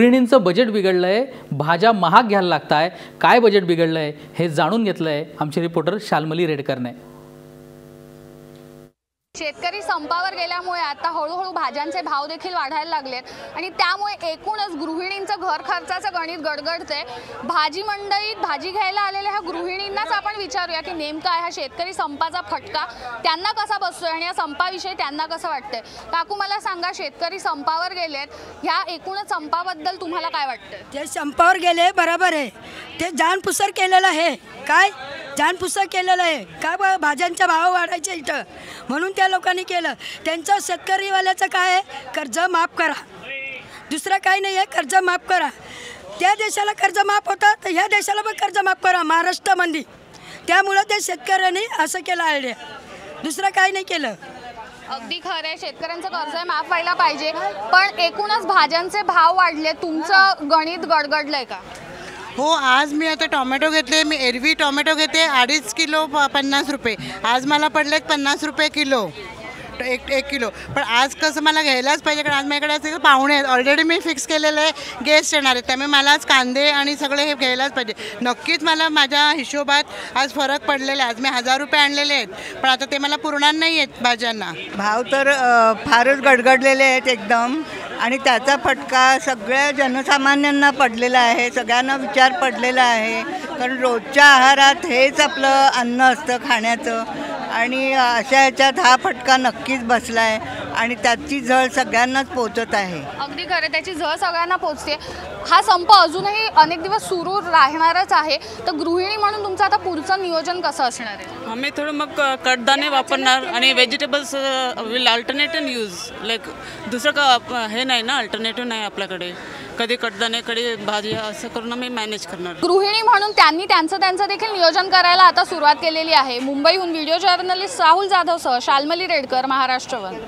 गृहिणींचं budget बिघडलं आहे भाज्या महाग घ्यायला लागताय. काय बजेट बिघडलं आहे हे जाणून घेतलं आहे आमचे रिपोर्टर शालमली रेडकरने. शेतकरी संपावर गेल्यामुळे आता हळूहळू भाज्यांचे भाव देखील वाढायला लागलेत. आणि त्यामुळे एकूणच गृहिणींचं घर खर्चाचं गणित गडगडते भाजी मंडईत भाजी घ्यायला आलेल्या ह्या गृहिणींनाच आपण विचारूया की नेमका हा शेतकरी संपाचा फटका त्यांना कसा बसतोय आणि या संपाविषयी त्यांना कसं वाटतंय? काकू मला सांगा शेतकरी संपावर गेलेत. ह्या एकूणच संपाबद्दल तुम्हाला काय वाटतं ते संपावर गेले बरोबर आहे. ते जानपुसर केलेलं आहे. काय? जानपुसर केलेलं आहे. का बा भाज्यांचा भाव वाढायचे इथं. म्हणून त्या लोकांनी केलं. त्यांचं शेतकरीवाल्याचं काय आहे? कर्ज माफ करा. दुसरं काही नाही आहे. कर्ज माफ करा. त्या देशाला कर्ज माफ होतं तर ह्या देशाला पण कर्ज माफ करा. महाराष्ट्रामध्ये त्यामुळं ते शेतकऱ्यांनी असं केलं आयडिया दुसरं काही नाही केलं. अगदी खरं आहे. शेतकऱ्यांचं कर्ज माफ व्हायला पाहिजे. पण एकूणच भाज्यांचे भाव वाढले. तुमचं गणित गडगडलंय का? हो आज मी आता टोमॅटो घेतले मी एरवी टोमॅटो घेते अडीच किलो प- पन्नास रुपये. आज मला पडले पन्नास रुपये किलो. एक एक किलो. पण आज कसं मला घ्यायलाच पाहिजे कारण आज माझ्याकडे असे पाहुणे आहेत. ऑलरेडी मी फिक्स केलेलं आहे गेस्ट येणार आहेत. त्यामुळे मला आज कांदे आणि सगळे हे घ्यायलाच पाहिजे. नक्कीच मला माझ्या हिशोबात आज फरक पडलेला आहे. आज मी हजार रुपये आणलेले आहेत. पण आता ते मला पुरणार नाही आहेत भाज्यांना. भाव तर फारच गडगडलेले आहेत एकदम. आणि त्याचा फटका सगळ्या जनसामान्यांना पडलेला आहे सगळ्यांना विचार पडलेला आहे. कारण रोजच्या आहारात हेच आपलं अन्न असतं खाण्याचं. आणि अशा ह्याच्यात हा फटका नक्कीच बसला आहे आणि त्याची झळ सगळ्यांनाच पोचत आहे. अगदी खरं त्याची झळ सगळ्यांना पोचते हा संप अजूनही अनेक दिवस सुरू राहणारच आहे. तर गृहिणी म्हणून तुमचं आता पुढचं नियोजन कसं असणार आहे? आम्ही थोडं मग क- कडधान्य वापरणार आणि vegetables will alternative use like दुसरं का हे नाही ना अल्टरनेटिव्ह नाही आपल्याकडे. कधी कडधान्य कधी भाजी असं करून आम्ही मॅनेज करणार. गृहिणी म्हणून त्यांनी त्यांचं त्यांचं देखील नियोजन करायला आता सुरुवात केलेली आहे. मुंबईहून व्हिडिओ जर्नलिस्ट राहुल जाधवसह शाल्मली रेडकर महाराष्ट्र वन.